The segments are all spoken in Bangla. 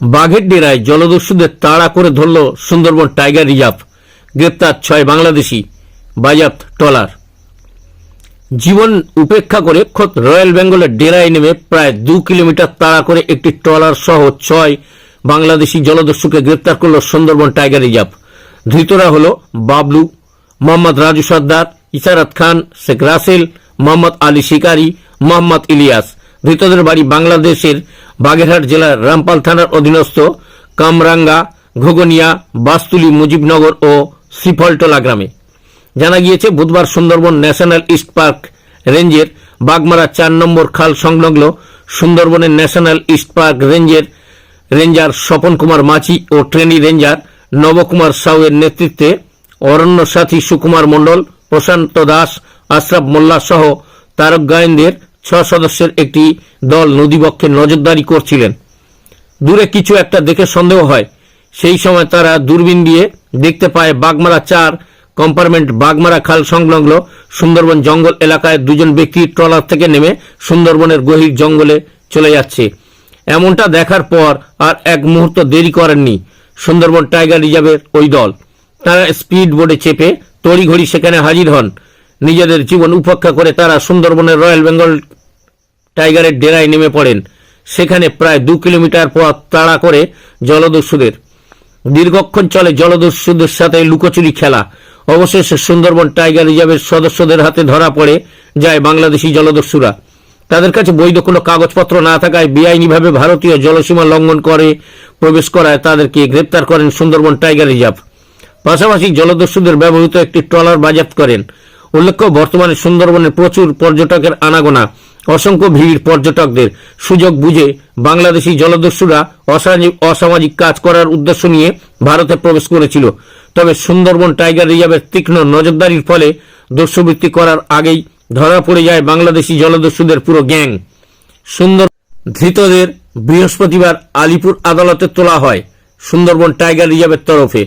বাঘের ডেরায় জলদস্যুদের তাড়া করে ধরল সুন্দরবন টাইগার রিজার্ভ। গ্রেপ্তার ছয় বাংলাদেশি বাজাপ্ত ট্রলার। জীবন উপেক্ষা করে খোদ রয়্যাল বেঙ্গলের ডেরায় নেমে প্রায় দু কিলোমিটার তাড়া করে একটি ট্রলার সহ ছয় বাংলাদেশি জলদস্যুকে গ্রেপ্তার করল সুন্দরবন টাইগার রিজার্ভ। ধৃতরা হল বাবলু, মোহাম্মদ রাজু সর্দার ইসারাত খান, শেখ রাসেল, মোহাম্মদ আলী শিকারি, মোহাম্মদ ইলিয়াস। ধৃতদের বাড়ি বাংলাদেশের বাগেরহাট জেলার রামপাল থানার অধীনস্থ কামরাঙ্গা, ঘুগনিয়া, বাস্তুলি, মুজিবনগর ও শ্রীফলটোলা গ্রামে। জানা গিয়েছে, বুধবার সুন্দরবন ন্যাশনাল ইস্ট পার্ক রেঞ্জের বাগমারা চার নম্বর খাল সংলগ্ন সুন্দরবনের ন্যাশনাল ইস্ট পার্ক রেঞ্জের রেঞ্জার স্বপন কুমার মাঝি ও ট্রেনি রেঞ্জার নবকুমার সাউয়ের নেতৃত্বে অরণ্য সাথী সুকুমার মণ্ডল, প্রশান্ত দাস, আশরাফ মোল্লা সহ তারক গায়েনদের ছ সদস্যের একটি দল নদীবক্ষে নজরদারি করছিলেন। দূরে কিছু একটা দেখে সন্দেহ হয়। সেই সময় তারা দূরবীন দিয়ে দেখতে পায় বাগমারা চার কম্পার্টমেন্ট বাগমারা খাল সংলগ্ন সুন্দরবন জঙ্গল এলাকায় দুজন ব্যক্তি ট্রলার থেকে নেমে সুন্দরবনের গভীর জঙ্গলে চলে যাচ্ছে। এমনটা দেখার পর আর এক মুহূর্ত দেরি করেননি সুন্দরবন টাইগার রিজার্ভের ওই দল। তারা স্পিড বোর্ডে চেপে তড়িঘড়ি সেখানে হাজির হন। নিজেদের জীবন উপেক্ষা করে তারা সুন্দরবনের রয়্যাল বেঙ্গল টাইগারের ডেরায় নেমে পড়েন। সেখানে প্রায় দু কিলোমিটার পথ তাড়া করে জলদস্যুদের। দীর্ঘক্ষণ চলে জলদস্যুদের সাথে লুকোচুরি খেলা। অবশেষে সুন্দরবন টাইগার রিজার্ভের সদস্যদের হাতে ধরা পড়ে যায় বাংলাদেশি জলদস্যুরা। তাদের কাছে বৈধ কোনো কাগজপত্র না থাকায় বেআইনিভাবে ভারতীয় জলসীমা লঙ্ঘন করে প্রবেশ করায় তাদেরকে গ্রেপ্তার করেন সুন্দরবন টাইগার রিজার্ভ। পাশাপাশি জলদস্যুদের ব্যবহৃত একটি ট্রলার বাজেয়াপ্ত করেন। উল্লেখ্য, বর্তমানে সুন্দরবনে প্রচুর পর্যটকের আনাগোনা। অসংখ্য ভিড় পর্যটকদের সুযোগ বুঝে বাংলাদেশি জলদস্যুরা অসামাজিক কাজ করার উদ্দেশ্য নিয়ে ভারতে প্রবেশ করেছিল। তবে সুন্দরবন টাইগার রিজার্ভের তীক্ষ্ণ নজরদারির ফলে দস্যুবৃত্তি করার আগেই ধরা পড়ে যায় বাংলাদেশি জলদস্যুদের পুরো গ্যাং। সুন্দর ধৃতদের বৃহস্পতিবার আলিপুর আদালতে তোলা হয় সুন্দরবন টাইগার রিজার্ভের তরফে।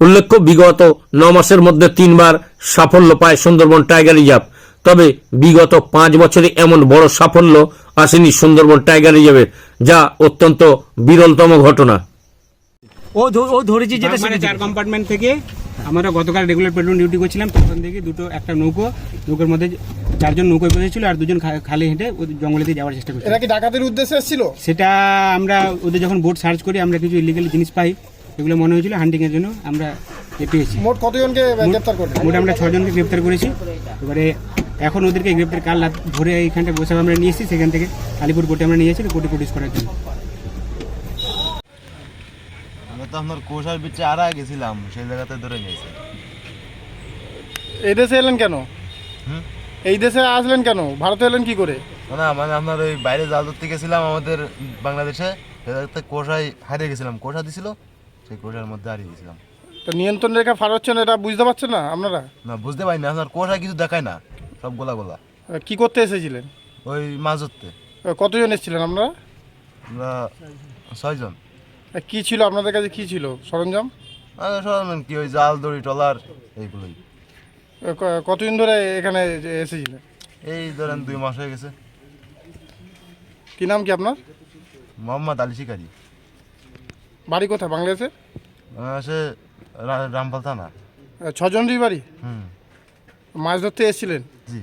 উল্লেখ্য, বিগত ন মাসের মধ্যে তিনবার সাফল্য পায় সুন্দরবন টাইগার রিজার্ভ। তবে বিগত পাঁচ বছরে এমন বড় সাফল্য আসেনি সুন্দরবন টাইগার রিজার্ভের যা অত্যন্ত বিরলতম ঘটনা। ও ধ- ও ধরেছি যেটা মানে সেটা চার কম্পার্টমেন্ট থেকে আমরা গতকাল রেগুলার পেট্রোল ডিউটি করছিলাম তখন থেকে দুটো একটা নৌকো নৌকোর মধ্যে চারজন নৌকোয় বসেছিল আর দুজন খালি হেঁটে ওদের জঙ্গলে দিয়ে যাওয়ার চেষ্টা করছিল। এরা কি ডাকাতের উদ্দেশ্যে এসেছিল? সেটা আমরা ওদের যখন বোট সার্চ করি আমরা কিছু ইলিগাল জিনিস পাই এগুলো মনে হয়েছিল হান্টিং এর জন্য আমরা পেয়েছি। মোট কতজনকে গ্রেপ্তার করলেন? মোট আমরা ছজনকে গ্রেপ্তার করেছি। এবারে এখন ওদেরকে গ্রেপ্তার কাল রাত ভোরে এইখানটা বসে আমরা নিয়ে এসেছি সেখান থেকে আলিপুর কোর্টে আমরা নিয়ে এসেছি কোর্টে প্রডিউস করার জন্য। আমরা তো আপনার কোষার বিচে আড়া গেছিলাম সেই জায়গাতে ধরে নিয়েছে। এই দেশে এলেন কেন? এই দেশে আসলেন কেন? ভারতে এলেন কি করে? না মানে আপনার ওই বাইরে জাল ধরতে গেছিলাম আমাদের বাংলাদেশে জায়গাতে কোষায় হারিয়ে গেছিলাম। কোষা দিছিল সেই কোষার মধ্যে হারিয়ে গেছিলাম। তো নিয়ন্ত্রণ রেখা ফার হচ্ছেন এটা বুঝতে পারছেন না আপনারা? না বুঝতে পারিনি আপনার কোষায় কিছু দেখায় না। সব গোলা গোলা। কি করতে এসেছিলেন? ওই মাছ ধরতে কতজন এসেছিলেন আপনারা? আমরা ছয়জন। কি ছিল? আপনাদের কাছে কি ছিল? সরঞ্জাম? সব কি? ওই জাল দড়ি টলার এইগুলোই। কতদিন ধরে এখানে এসেছিলেন? এই ধরেন দুই মাস হয়ে গেছে। কি নাম কি আপনার? মোহাম্মদ আলী শিকারি। বাড়ি কোথায়? বাংলাদেশে? বাংলাদেশে রা- রামপাল থানা। ছজনেরই বাড়ি? হুম। মাছ ধরতে এসেছিলেন জি